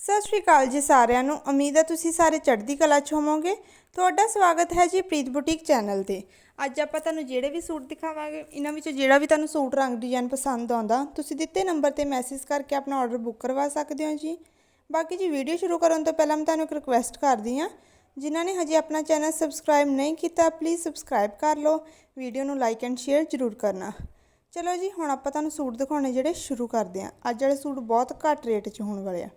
ਸਤਿ ਸ਼੍ਰੀ ਅਕਾਲ ਜੀ ਸਾਰਿਆਂ ਨੂੰ। ਉਮੀਦ ਹੈ ਤੁਸੀਂ ਸਾਰੇ ਚੜ੍ਹਦੀ ਕਲਾ 'ਚ ਹੋਵੋਗੇ। ਤੁਹਾਡਾ ਸਵਾਗਤ ਹੈ ਜੀ ਪ੍ਰੀਤ ਬੁਟੀਕ ਚੈਨਲ ਤੇ। ਅੱਜ ਆਪਾਂ ਤੁਹਾਨੂੰ ਜਿਹੜੇ ਵੀ ਸੂਟ ਦਿਖਾਵਾਂਗੇ, ਇਹਨਾਂ ਵਿੱਚੋਂ ਜਿਹੜਾ ਵੀ ਤੁਹਾਨੂੰ ਸੂਟ ਰੰਗ ਡਿਜ਼ਾਈਨ ਪਸੰਦ ਆਉਂਦਾ, ਤੁਸੀਂ ਦਿੱਤੇ ਨੰਬਰ ਤੇ ਮੈਸੇਜ ਕਰਕੇ ਆਪਣਾ ਆਰਡਰ ਬੁੱਕ ਕਰਵਾ ਸਕਦੇ ਹੋ ਜੀ। ਬਾਕੀ ਜੀ ਵੀਡੀਓ ਸ਼ੁਰੂ ਕਰਨ ਤੋਂ ਪਹਿਲਾਂ ਮੈਂ ਤੁਹਾਨੂੰ ਇੱਕ ਰਿਕੁਐਸਟ ਕਰਦੀ ਹਾਂ, ਜਿਨ੍ਹਾਂ ਨੇ ਹਜੇ ਆਪਣਾ ਚੈਨਲ ਸਬਸਕ੍ਰਾਈਬ ਨਹੀਂ ਕੀਤਾ ਪਲੀਜ਼ ਸਬਸਕ੍ਰਾਈਬ ਕਰ ਲਓ। ਵੀਡੀਓ ਨੂੰ ਲਾਈਕ ਐਂਡ ਸ਼ੇਅਰ ਜ਼ਰੂਰ ਕਰਨਾ। ਚਲੋ ਜੀ, ਹੁਣ ਆਪਾਂ ਤੁਹਾਨੂੰ ਸੂਟ ਦਿਖਾਉਣੇ ਜਿਹੜੇ ਸ਼ੁਰੂ ਕਰਦੇ ਹਾਂ। ਅੱਜ ਵਾਲੇ ਸੂਟ ਬਹੁਤ ਘੱਟ ਰੇਟ 'ਚ ਹੋਣ ਵਾਲੇ ਆ।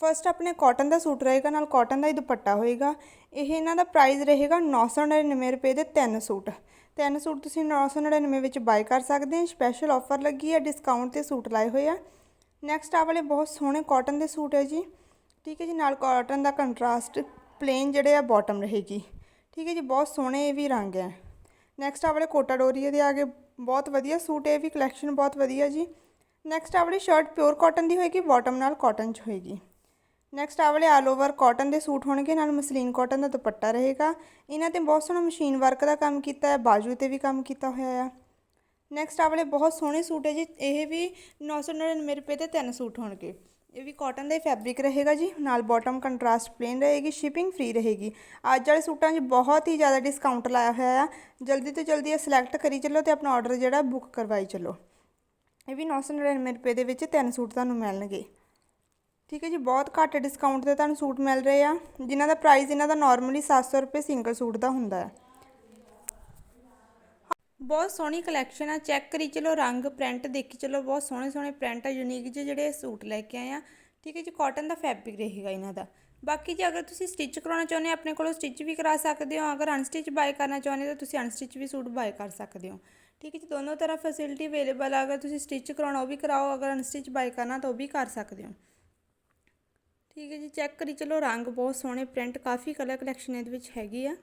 ਫਸਟ ਆਪਣੇ ਕਾਟਨ ਦਾ ਸੂਟ ਰਹੇਗਾ, ਨਾਲ ਕਾਟਨ ਦਾ ਹੀ ਦੁਪੱਟਾ ਹੋਏਗਾ। ਇਹ ਇਹਨਾਂ ਦਾ ਪ੍ਰਾਈਸ ਰਹੇਗਾ 999 ਰੁਪਏ ਦੇ ਤਿੰਨ ਸੂਟ। ਤਿੰਨ ਸੂਟ ਤੁਸੀਂ 999 ਵਿੱਚ ਬਾਈ ਕਰ ਸਕਦੇ ਹੋ। ਸਪੈਸ਼ਲ ਆਫਰ ਲੱਗੀ ਹੈ ਡਿਸਕਾਊਂਟ ਤੇ ਸੂਟ ਲਾਏ ਹੋਏ ਆ। ਨੈਕਸਟ ਆ ਵਾਲੇ ਬਹੁਤ ਸੋਹਣੇ ਕਾਟਨ ਦੇ ਸੂਟ ਹੈ ਜੀ। ਠੀਕ ਹੈ ਜੀ, ਨਾਲ ਕਾਟਨ ਦਾ ਕੰਟਰਾਸਟ ਪਲੇਨ ਜਿਹੜੇ ਆ ਬਾਟਮ ਰਹੇਗੀ। ਠੀਕ ਹੈ ਜੀ, ਬਹੁਤ ਸੋਹਣੇ ਇਹ ਵੀ ਰੰਗ ਹੈ। ਨੈਕਸਟ ਆ ਵਾਲੇ ਕੋਟਾ ਡੋਰੀਏ ਦੇ ਆਗੇ ਬਹੁਤ ਵਧੀਆ ਸੂਟ ਹੈ, ਇਹ ਵੀ ਕਲੈਕਸ਼ਨ ਬਹੁਤ ਵਧੀਆ ਜੀ। ਨੈਕਸਟ ਆ ਵਾਲੀ ਸ਼ਰਟ ਪਿਓਰ ਕਾਟਨ ਦੀ ਹੋਏਗੀ ਬਾਟਮ ਨਾਲ ਕਾਟਨ 'ਚ ਹੋਏਗੀ। ਨੈਕਸਟ ਆ ਵਾਲੇ ਆਲ ਓਵਰ ਕਾਟਨ ਦੇ ਸੂਟ ਹੋਣਗੇ, ਨਾਲ ਮਸਲੀਨ ਕਾਟਨ ਦਾ ਦੁਪੱਟਾ ਰਹੇਗਾ। ਇਹਨਾਂ ਤੇ ਬਹੁਤ ਸੋਹਣਾ ਮਸ਼ੀਨ ਵਰਕ ਦਾ ਕੰਮ ਕੀਤਾ ਹੈ, ਬਾਜੂ ਤੇ ਵੀ ਕੰਮ ਕੀਤਾ ਹੋਇਆ ਆ। ਨੈਕਸਟ ਆ ਵਾਲੇ ਬਹੁਤ ਸੋਹਣੇ ਸੂਟ ਹੈ ਜੀ, ਇਹ ਵੀ 999 ਰੁਪਏ ਦੇ ਤਿੰਨ ਸੂਟ ਹੋਣਗੇ। ਇਹ ਵੀ ਕਾਟਨ ਦਾ ਫੈਬਰਿਕ ਰਹੇਗਾ ਜੀ, ਨਾਲ ਬਾਟਮ ਕੰਟਰਾਸਟ ਪਲੇਨ ਰਹੇਗੀ ਸ਼ਿਪਿੰਗ ਫ੍ਰੀ ਰਹੇਗੀ। ਅੱਜ ਵਾਲੇ ਸੂਟਾਂ 'ਚ ਬਹੁਤ ਹੀ ਜ਼ਿਆਦਾ ਡਿਸਕਾਊਂਟ ਲਾਇਆ ਹੋਇਆ ਆ। ਜਲਦੀ ਤੋਂ ਜਲਦੀ ਇਹ ਸਿਲੈਕਟ ਕਰੀ ਚੱਲੋ ਤੇ ਆਪਣਾ ਆਰਡਰ ਜਿਹੜਾ ਬੁੱਕ ਕਰਵਾਈ ਚੱਲੋ। ਇਹ ਵੀ 999 ਰੁਪਏ ਦੇ ਵਿੱਚ ਤਿੰਨ ਸੂਟ ਤੁਹਾਨੂੰ ਮਿਲਣਗੇ। ਠੀਕ ਹੈ ਜੀ, ਬਹੁਤ ਘੱਟ ਡਿਸਕਾਊਂਟ ਤੇ ਤੁਹਾਨੂੰ ਸੂਟ ਮਿਲ ਰਹੇ ਆ। ਜਿਨ੍ਹਾਂ ਦਾ ਪ੍ਰਾਈਸ ਇਹਨਾਂ ਦਾ ਨਾਰਮਲੀ 700 ਰੁਪਏ ਸਿੰਗਲ ਸੂਟ ਦਾ ਹੁੰਦਾ ਹੈ। ਬਹੁਤ ਸੋਹਣੀ ਕਲੈਕਸ਼ਨ ਆ। ਚੈੱਕ ਕਰੀ ਚਲੋ ਰੰਗ ਪ੍ਰਿੰਟ ਦੇਖੀ ਚਲੋ, ਬਹੁਤ ਸੋਹਣੇ ਸੋਹਣੇ ਪ੍ਰਿੰਟ ਆ ਯੂਨੀਕ ਜਿਹੇ ਜਿਹੜੇ ਸੂਟ ਲੈ ਕੇ ਆਏ ਆ। ਠੀਕ ਹੈ ਜੀ ਕਾਟਨ ਦਾ ਫੈਬਰਿਕ ਰਹੇਗਾ ਇਹਨਾਂ ਦਾ। ਬਾਕੀ ਜੇ ਅਗਰ ਤੁਸੀਂ ਸਟਿਚ ਕਰਾਉਣਾ ਚਾਹੁੰਦੇ ਹੋ ਆਪਣੇ ਕੋਲੋਂ ਸਟਿਚ ਵੀ ਕਰਾ ਸਕਦੇ ਹੋ। ਅਗਰ ਅਨਸਟਿਚ ਬਾਏ ਕਰਨਾ ਚਾਹੁੰਦੇ ਹੋ, ਤਾਂ ਤੁਸੀਂ ਅਨਸਟਿਚ ਵੀ ਸੂਟ ਬਾਏ ਕਰ ਸਕਦੇ ਹੋ। ਠੀਕ ਹੈ ਜੀ, ਦੋਨੋਂ ਤਰ੍ਹਾਂ ਫੈਸਿਲਿਟੀ ਅਵੇਲੇਬਲ ਆ। ਅਗਰ ਤੁਸੀਂ ਸਟਿਚ ਕਰਾਉਣਾ, ਉਹ ਵੀ ਕਰਾਓ। ਅਗਰ ਅਨਸਟਿਚ ਬਾਏ ਕਰਨਾ, ਤਾਂ ਉਹ ਵੀ ਕਰ ਸਕਦੇ ਹੋ। ਠੀਕ ਹੈ ਜੀ ਚੈੱਕ ਕਰੀ, ਚਲੋ ਰੰਗ ਬਹੁਤ ਸੋਹਣੇ ਪ੍ਰਿੰਟ ਕਾਫੀ ਕਲਰ ਕਲੈਕਸ਼ਨ ਇਹਦੇ ਵਿੱਚ ਹੈਗੀ ਆ।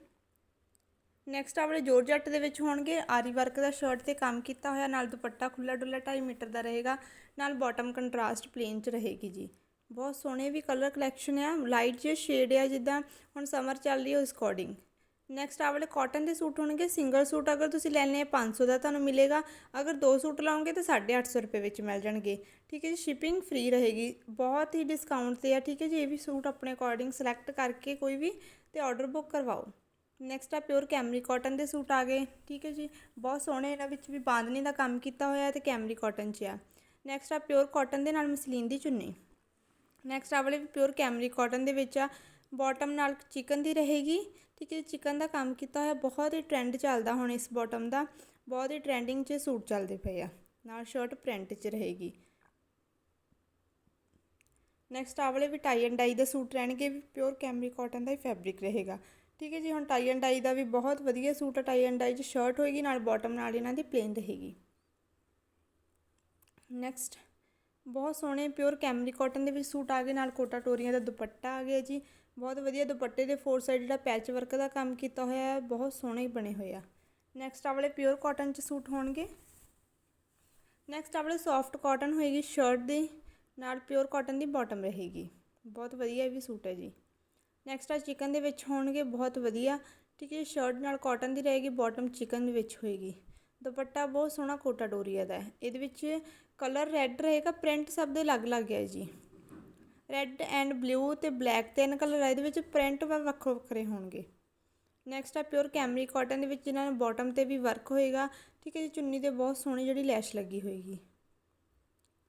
ਨੈਕਸਟ ਆਪਣੇ ਜੋਰਜੱਟ ਦੇ ਵਿੱਚ ਹੋਣਗੇ, ਆਰੀ ਵਰਕ ਦਾ ਸ਼ਰਟ ਤੇ ਕੰਮ ਕੀਤਾ ਹੋਇਆ, ਨਾਲ ਦੁਪੱਟਾ ਖੁੱਲਾ ਡੁੱਲਾ 2.5 ਮੀਟਰ ਦਾ ਰਹੇਗਾ, ਨਾਲ ਬਾਟਮ ਕੰਟਰਾਸਟ ਪਲੇਨ ਚ ਰਹੇਗੀ ਜੀ। ਬਹੁਤ ਸੋਹਣੇ ਵੀ ਕਲਰ ਕਲੈਕਸ਼ਨ ਆ ਲਾਈਟ ਜਿਹੇ ਸ਼ੇਡ ਆ, ਜਿੱਦਾਂ ਹੁਣ ਸਮਰ ਚੱਲ ਰਹੀ ਹੈ ਉਸ ਅਕੋਰਡਿੰਗ ਨੈਕਸਟ ਆ ਵਾਲੇ ਕਾਟਨ ਦੇ ਸੂਟ ਹੋਣਗੇ ਸਿੰਗਲ ਸੂਟ ਅਗਰ ਤੁਸੀਂ ਲੈਣੇ ਆ 500 ਦਾ ਤੁਹਾਨੂੰ ਮਿਲੇਗਾ। ਅਗਰ ਦੋ ਸੂਟ ਲਾਉਂਗੇ ਤਾਂ 850 ਰੁਪਏ ਵਿੱਚ ਮਿਲ ਜਾਣਗੇ। ਠੀਕ ਹੈ ਜੀ ਸ਼ਿਪਿੰਗ ਫ੍ਰੀ ਰਹੇਗੀ। ਬਹੁਤ ਹੀ ਡਿਸਕਾਊਂਟ ਤੇ ਆ, ਠੀਕ ਹੈ ਜੀ, ਇਹ ਵੀ ਸੂਟ ਆਪਣੇ ਅਕੋਰਡਿੰਗ ਸਿਲੈਕਟ ਕਰਕੇ ਕੋਈ ਵੀ ਤੇ ਆਰਡਰ ਬੁੱਕ ਕਰਵਾਓ। ਨੈਕਸਟ ਆ ਪਿਓਰ ਕੈਮਰੀ ਕਾਟਨ ਦੇ ਸੂਟ ਆ ਗਏ। ਠੀਕ ਹੈ ਜੀ, ਬਹੁਤ ਸੋਹਣੇ ਇਹਨਾਂ ਵਿੱਚ ਵੀ ਬਾਂਦਨੀ ਦਾ ਕੰਮ ਕੀਤਾ ਹੋਇਆ ਤੇ ਕੈਮਰੀ ਕਾਟਨ 'ਚ ਆ। ਨੈਕਸਟ ਆ ਪਿਓਰ ਕਾਟਨ ਦੇ ਨਾਲ ਮਸਲੀਨ ਦੀ ਚੁੰਨੀ। ਨੈਕਸਟ ਆ ਵਾਲੇ ਵੀ ਪਿਓਰ ਕੈਮਰੀ ਕਾਟਨ ਦੇ ਵਿੱਚ ਆ। ਬਾਟਮ ਨਾਲ ਚਿਕਨ ਦੀ ਰਹੇਗੀ ਠੀਕ ਹੈ ਚਿਕਨ ਦਾ ਕੰਮ ਕੀਤਾ ਹੋਇਆ, ਬਹੁਤ ਹੀ ਟ੍ਰੈਂਡ ਚੱਲਦਾ ਹੁਣ ਇਸ ਬਾਟਮ ਦਾ। ਬਹੁਤ ਹੀ ਟ੍ਰੈਂਡਿੰਗ 'ਚ ਸੂਟ ਚੱਲਦੇ ਪਏ ਆ। ਨਾਲ ਸ਼ਰਟ ਪ੍ਰਿੰਟ 'ਚ ਰਹੇਗੀ। ਨੈਕਸਟ ਆ ਵਾਲੇ ਵੀ ਟਾਈ ਐਂਡ ਡਾਈ ਦੇ ਸੂਟ ਰਹਿਣਗੇ। ਵੀ ਪਿਓਰ ਕੈਮਰੀ ਕਾਟਨ ਦਾ ਹੀ ਫੈਬਰਿਕ ਰਹੇਗਾ। ਠੀਕ ਹੈ ਜੀ, ਹੁਣ ਟਾਈ ਐਂਡ ਡਾਈ ਦਾ ਵੀ ਬਹੁਤ ਵਧੀਆ ਸੂਟ ਹੈ ਟਾਈ ਐਂਡ ਡਾਈ 'ਚ ਸ਼ਰਟ ਹੋਏਗੀ, ਨਾਲ ਬਾਟਮ ਨਾਲ ਇਹਨਾਂ ਦੀ ਪਲੇਨ ਰਹੇਗੀ। ਨੈਕਸਟ ਬਹੁਤ ਸੋਹਣੇ ਪਿਓਰ ਕੈਮਰੀ ਕਾਟਨ ਦੇ ਵਿੱਚ ਸੂਟ ਆ ਗਏ। ਨਾਲ ਕੋਟਾ ਟੋਰੀਆਂ ਦਾ ਦੁਪੱਟਾ ਆ ਗਿਆ ਜੀ। ਬਹੁਤ ਵਧੀਆ ਦੁਪੱਟੇ ਦੇ ਫੋਰ ਸਾਈਡ ਜਿਹੜਾ ਪੈਚ ਵਰਕ ਦਾ ਕੰਮ ਕੀਤਾ ਹੋਇਆ ਹੈ, ਬਹੁਤ ਸੋਹਣੇ ਬਣੇ ਹੋਏ ਆ। ਨੈਕਸਟ ਆ ਵਾਲੇ ਪਿਓਰ ਕਾਟਨ 'ਚ ਸੂਟ ਹੋਣਗੇ। ਨੈਕਸਟ ਆ ਵਾਲੇ ਸੌਫਟ ਕਾਟਨ ਹੋਏਗੀ ਸ਼ਰਟ ਦੀ, ਨਾਲ ਪਿਓਰ ਕਾਟਨ ਦੀ ਬਾਟਮ ਰਹੇਗੀ। ਬਹੁਤ ਵਧੀਆ ਇਹ ਵੀ ਸੂਟ ਹੈ ਜੀ। ਨੈਕਸਟ ਆ ਚਿਕਨ ਦੇ ਵਿੱਚ ਹੋਣਗੇ, ਬਹੁਤ ਵਧੀਆ। ਠੀਕ ਹੈ ਸ਼ਰਟ ਨਾਲ ਕਾਟਨ ਦੀ ਰਹੇਗੀ ਬਾਟਮ ਚਿਕਨ ਦੇ ਵਿੱਚ ਹੋਏਗੀ। ਦੁਪੱਟਾ ਬਹੁਤ ਸੋਹਣਾ ਕੋਟਾ ਡੋਰੀਆ ਦਾ ਹੈ। ਇਹਦੇ ਵਿੱਚ ਕਲਰ ਰੈੱਡ ਰਹੇਗਾ ਪ੍ਰਿੰਟ ਸਭ ਦੇ ਅਲੱਗ-ਅਲੱਗ ਹੈ ਜੀ। ਰੈੱਡ ਐਂਡ ਬਲੂ ਤੇ ਬਲੈਕ ਤਿੰਨ ਕਲਰ ਆ, ਇਹਦੇ ਵਿੱਚ ਪ੍ਰਿੰਟ ਵੱਖੋ ਵੱਖਰੇ ਹੋਣਗੇ। ਨੈਕਸਟ ਆ ਪਿਓਰ ਕੈਮਰੀ ਕਾਟਨ ਦੇ ਵਿੱਚ ਜਿਹਨਾਂ ਨੂੰ ਬਾਟਮ ਤੇ ਵੀ ਵਰਕ ਹੋਏਗਾ, ਠੀਕ ਹੈ ਜੀ, ਚੁੰਨੀ ਤੇ ਬਹੁਤ ਸੋਹਣੀ ਜਿਹੜੀ ਲੈਸ਼ ਲੱਗੀ ਹੋਏਗੀ।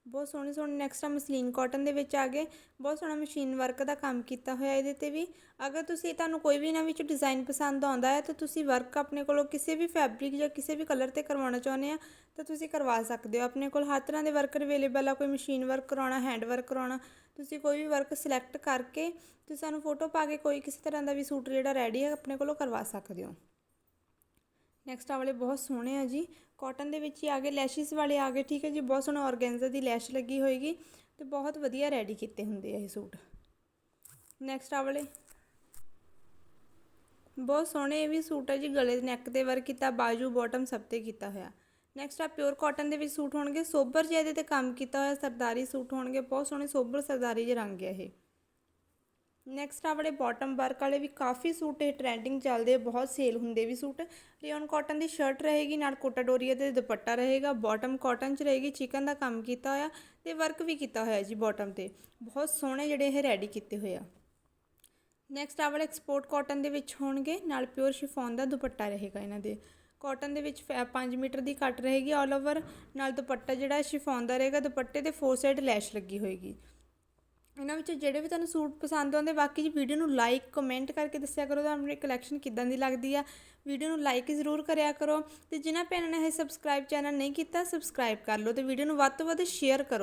ਬਹੁਤ ਸੋਹਣੇ ਸੋਹਣੇ ਨੈਕਸਟ ਆ ਮਸਲੀਨ ਕਾਟਨ ਦੇ ਵਿੱਚ ਆ ਗਏ। ਬਹੁਤ ਸੋਹਣਾ ਮਸ਼ੀਨ ਵਰਕ ਦਾ ਕੰਮ ਕੀਤਾ ਹੋਇਆ ਇਹਦੇ ਤੇ ਵੀ। ਅਗਰ ਤੁਸੀਂ ਤੁਹਾਨੂੰ ਕੋਈ ਵੀ ਇਹਨਾਂ ਵਿੱਚ ਡਿਜ਼ਾਈਨ ਪਸੰਦ ਆਉਂਦਾ ਹੈ, ਤਾਂ ਤੁਸੀਂ ਵਰਕ ਆਪਣੇ ਕੋਲੋਂ ਕਿਸੇ ਵੀ ਫੈਬਰਿਕ ਜਾਂ ਕਿਸੇ ਵੀ ਕਲਰ ਤੇ ਕਰਵਾਉਣਾ ਚਾਹੁੰਦੇ ਆ, ਤਾਂ ਤੁਸੀਂ ਕਰਵਾ ਸਕਦੇ ਹੋ। ਆਪਣੇ ਕੋਲ ਹਰ ਤਰ੍ਹਾਂ ਦੇ ਵਰਕ ਅਵੇਲੇਬਲ ਆ, ਕੋਈ ਮਸ਼ੀਨ ਵਰਕ ਕਰਾਉਣਾ ਹੈਂਡ ਵਰਕ ਕਰਾਉਣਾ, ਤੁਸੀਂ ਕੋਈ ਵੀ ਵਰਕ ਸਿਲੈਕਟ ਕਰਕੇ, ਤੁਸੀਂ ਸਾਨੂੰ ਫੋਟੋ ਪਾ ਕੇ ਕੋਈ ਕਿਸੇ ਤਰ੍ਹਾਂ ਦਾ ਵੀ ਸੂਟ ਜਿਹੜਾ ਰੈਡੀ ਹੈ ਆਪਣੇ ਕੋਲੋਂ ਕਰਵਾ ਸਕਦੇ ਹੋ। ਨੈਕਸਟ ਆ ਵਾਲੇ ਬਹੁਤ ਸੋਹਣੇ ਆ ਜੀ। ਕਾਟਨ ਦੇ ਵਿੱਚ ਹੀ ਆ ਗਏ ਲੈਸ਼ਿਸ ਵਾਲੇ ਆ ਗਏ, ਠੀਕ ਹੈ ਜੀ। ਬਹੁਤ ਸੋਹਣਾ ਆਰਗੈਂਜ਼ਾ ਦੀ ਲੈਸ਼ ਲੱਗੀ ਹੋਏਗੀ ਤੇ ਬਹੁਤ ਵਧੀਆ ਰੈਡੀ ਕੀਤੇ ਹੁੰਦੇ ਆ ਇਹ ਸੂਟ। ਨੈਕਸਟ ਆ ਵਾਲੇ। ਬਹੁਤ ਸੋਹਣੇ ਇਹ ਵੀ ਸੂਟ ਹੈ ਜੀ, ਗਲੇ ਦੇ ਨੈਕ ਤੇ ਵਰਕ ਕੀਤਾ, ਬਾਜੂ ਬਾਟਮ ਸਭ ਤੇ ਕੀਤਾ ਹੋਇਆ। ਨੈਕਸਟ ਆ ਪਿਓਰ ਕਾਟਨ ਦੇ ਵਿੱਚ ਸੂਟ ਹੋਣਗੇ। ਸੋਬਰ ਜਿਹਦੇ ਤੇ ਕੰਮ ਕੀਤਾ ਹੋਇਆ ਸਰਦਾਰੀ ਸੂਟ ਹੋਣਗੇ। ਬਹੁਤ ਸੋਹਣੇ ਸੋਬਰ ਸਰਦਾਰੀ ਜਿਹੇ ਰੰਗ ਹੈ ਇਹ। ਨੈਕਸਟ ਆ ਵਾਲੇ ਬਾਟਮ ਵਰਕ ਵਾਲੇ ਵੀ ਕਾਫੀ ਸੂਟ ਇਹ ਟ੍ਰੈਂਡਿੰਗ ਚੱਲਦੇ ਬਹੁਤ ਸੇਲ ਹੁੰਦੇ ਵੀ ਸੂਟ। ਰਿਓਨ ਕਾਟਨ ਦੀ ਸ਼ਰਟ ਰਹੇਗੀ, ਨਾਲ ਕੋਟਾ ਡੋਰੀਆ ਤੇ ਦੁਪੱਟਾ ਰਹੇਗਾ ਬਾਟਮ ਕਾਟਨ ਚ ਰਹੇਗੀ ਚਿਕਨ ਦਾ ਕੰਮ ਕੀਤਾ ਹੋਇਆ ਤੇ ਵਰਕ ਵੀ ਕੀਤਾ ਹੋਇਆ ਜੀ ਬਾਟਮ ਤੇ। ਬਹੁਤ ਸੋਹਣੇ ਜਿਹੜੇ ਇਹ ਰੈਡੀ ਕੀਤੇ ਹੋਏ ਆ। ਨੈਕਸਟ ਆ ਵਾਲੇ ਐਕਸਪੋਰਟ ਕਾਟਨ ਦੇ ਵਿੱਚ ਹੋਣਗੇ, ਨਾਲ ਪਿਓਰ ਸ਼ਿਫੋਨ ਦਾ ਦੁਪੱਟਾ ਰਹੇਗਾ ਇਹਨਾਂ ਦੇ। ਕਾਟਨ ਦੇ ਵਿੱਚ 5 ਮੀਟਰ ਦੀ ਕੱਟ ਰਹੇਗੀ ਆਲ ਓਵਰ ਨਾਲ ਦੁਪੱਟਾ ਜਿਹੜਾ ਸ਼ਿਫੋਨ ਦਾ ਰਹੇਗਾ, ਦੁਪੱਟੇ ਤੇ ਫੋਰ ਸਾਈਡ ਲੈਸ਼ ਲੱਗੀ ਹੋਏਗੀ। ਇਹਨਾਂ ਵਿੱਚੋਂ ਜਿਹੜੇ ਵੀ ਤੁਹਾਨੂੰ ਸੂਟ ਪਸੰਦ ਆਉਂਦੇ, ਬਾਕੀ ਜੀ ਵੀਡੀਓ ਨੂੰ ਲਾਈਕ ਕਮੈਂਟ ਕਰਕੇ ਦੱਸਿਆ ਕਰੋ, ਤੁਹਾਨੂੰ ਆਪਣੀ ਕਲੈਕਸ਼ਨ ਕਿੱਦਾਂ ਦੀ ਲੱਗਦੀ ਆ। ਵੀਡੀਓ ਨੂੰ ਲਾਈਕ ਜ਼ਰੂਰ ਕਰਿਆ ਕਰੋ ਤੇ ਜਿਨ੍ਹਾਂ ਭੈਣਾਂ ਨੇ ਇਹ ਸਬਸਕ੍ਰਾਈਬ ਚੈਨਲ ਨਹੀਂ ਕੀਤਾ ਸਬਸਕ੍ਰਾਈਬ ਕਰ ਲਓ ਤੇ ਵੀਡੀਓ ਨੂੰ ਵੱਧ ਤੋਂ ਵੱਧ ਸ਼ੇਅਰ ਕਰੋ।